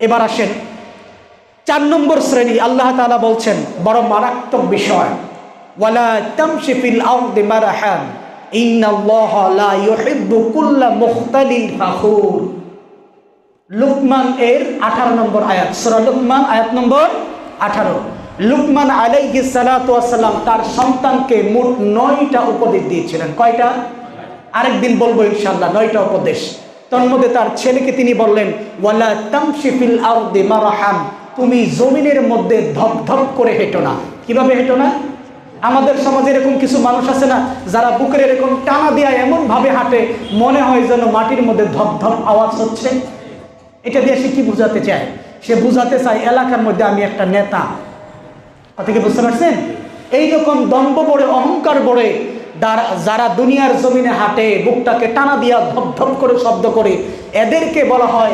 এবার আসেন। চার নম্বর শ্রেণি, আল্লাহ তালা বলছেন, বড় মারাত্মক বিষয়। ওয়ালা তামশি ফিল আরদি মারাহান। লুকমান এর আঠারো নম্বর আয়াত। সূরা লুকমান, আয়াত নম্বর আঠারো। লুকমান আলাইহিস সালাতু ওয়াসসালাম তার সন্তানকে মোট নয়টা উপদেশ দিয়েছিলেন। কয়টা? আরেকদিন বলব ইনশাআল্লাহ, নয়টা উপদেশ। তন্মধ্যে তার ছেলেকে তিনি বললেন, ওয়ালা তামশি ফিল আরদি মারাহান তুমি জমিনের মধ্যে ধপ ধপ করে হেঁটো না। কীভাবে হেঁটো না? আমাদের সমাজে এরকম কিছু মানুষ আছে না, যারা বুকের এরকম টানা দেওয়া এমন ভাবে হাঁটে, মনে হয় যেন মাটির মধ্যে ধপ ধপ আওয়াজ হচ্ছে। এটা দিয়ে সে কি বুঝাতে চায়? সে বুঝাতে চায়, এলাকার মধ্যে আমি একটা নেতা। কথা কি বুঝতে পারছেন? এইরকম দম্ভ বড়ে অহংকার বড়ে যারা- যারা দুনিয়ার জমিনে হাঁটে, বুকটাকে টানা দিয়া ধপ ধপ করে শব্দ করে, এদেরকে বলা হয়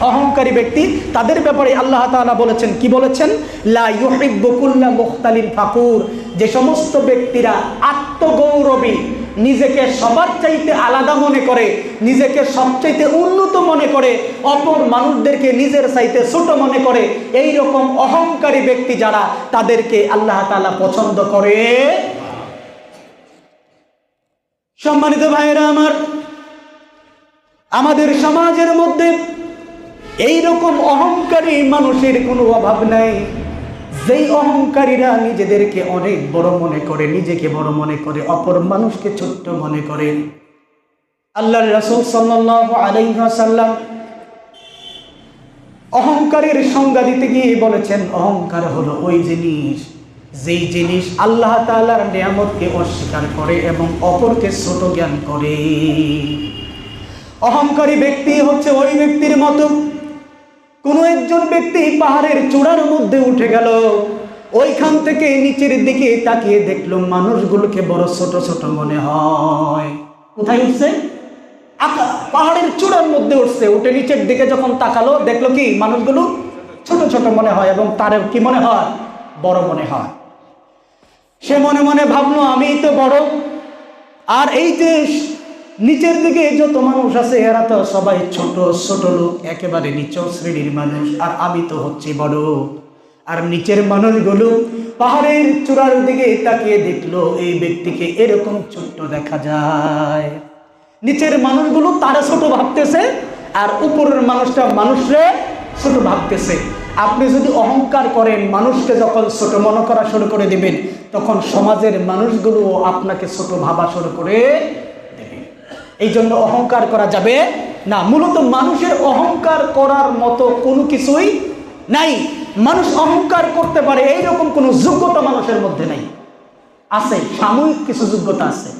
অহংকারী ব্যক্তি। তাদের ব্যাপারে আল্লাহ তাআলা বলেছেন, কি বলেছেন? লা ইউহিব্বু কুল্লা মুখতালিন ফাকুর। যে সমস্ত ব্যক্তিরা আত্মগৌরবী, নিজেকে সবার চাইতে আলাদা মনে করে, নিজেকে সবচাইতে উন্নত মনে করে, অপর মানুষদেরকে নিজের চাইতে ছোট মনে করে এই রকম অহংকারী ব্যক্তি যারা, তাদেরকে আল্লাহ তাআলা পছন্দ করে। সম্মানিত ভাইয়েরা আমার, আমাদের সমাজের মধ্যে এই রকম অহংকারী মানুষের কোনো অভাব নাই। যেই অহংকারীরা নিজেদেরকে অনেক বড় মনে করে, নিজেকে বড় মনে করে, অপর মানুষকে ছোট্ট মনে করে। আল্লাহ রসুল সাল্লাহ আলাইসাল্লাম অহংকারের সংজ্ঞা দিতে গিয়ে বলেছেন, অহংকার হলো ওই জিনিস যেই জিনিস আল্লাহ তাআলার নিয়ামতকে অস্বীকার করে এবং অপরকে ছোট জ্ঞান করে। অহংকারী ব্যক্তি হচ্ছে ওই ব্যক্তির মতো। কোনো একজন ব্যক্তি পাহাড়ের চূড়ার মধ্যে উঠে গেল। ওইখান থেকে নিচের দিকে তাকিয়ে দেখল মানুষগুলোকে বড় ছোট ছোট মনে হয়। কোথায় উঠছে? পাহাড়ের চূড়ার মধ্যে উঠছে। উঠে নিচের দিকে যখন তাকালো, দেখল কি মানুষগুলো ছোট ছোট মনে হয় এবং তার কি মনে হয়? বড় মনে হয়। সে মনে মনে ভাবলো আমি তো বড়। আর এই যে নিচের দিকে যত মানুষ আছে, এরা তো সবাই ছোট ছোট লোক, একেবারে নিচ শ্রেণির মানুষ। আর আমি তো হচ্ছি বড়। আর নিচের মানুষগুলো পাহাড়ের চূড়ার দিকে তাকিয়ে দেখল, এই ব্যক্তিকে এরকম ছোট্ট দেখা যায়। নিচের মানুষগুলো তারা ছোট ভাবতেছে, আর উপরের মানুষটা মানুষরে ছোট ভাবতেছে। আপনি যদি অহংকার করেন, মানুষকে যখন ছোট মনে করা শুরু করে দিবেন, তখন সমাজের মানুষগুলো আপনাকে ছোট ভাবা শুরু করে দেবে। এই জন্য অহংকার করা যাবে না। মূলত মানুষের অহংকার করার মতো কোনো কিছুই নাই। মানুষ অহংকার করতে পারে, এইরকম কোনো যোগ্যতা মানুষের মধ্যে নাই। আছে, সাময়িক কিছু যোগ্যতা আছে।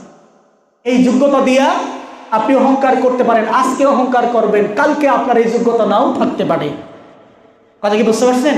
এই যোগ্যতা দিয়া আপনি অহংকার করতে পারেন, আজকে অহংকার করবেন, কালকে আপনার এই যোগ্যতা নাও থাকতে পারে। কথা কি বুঝতে পারছেন?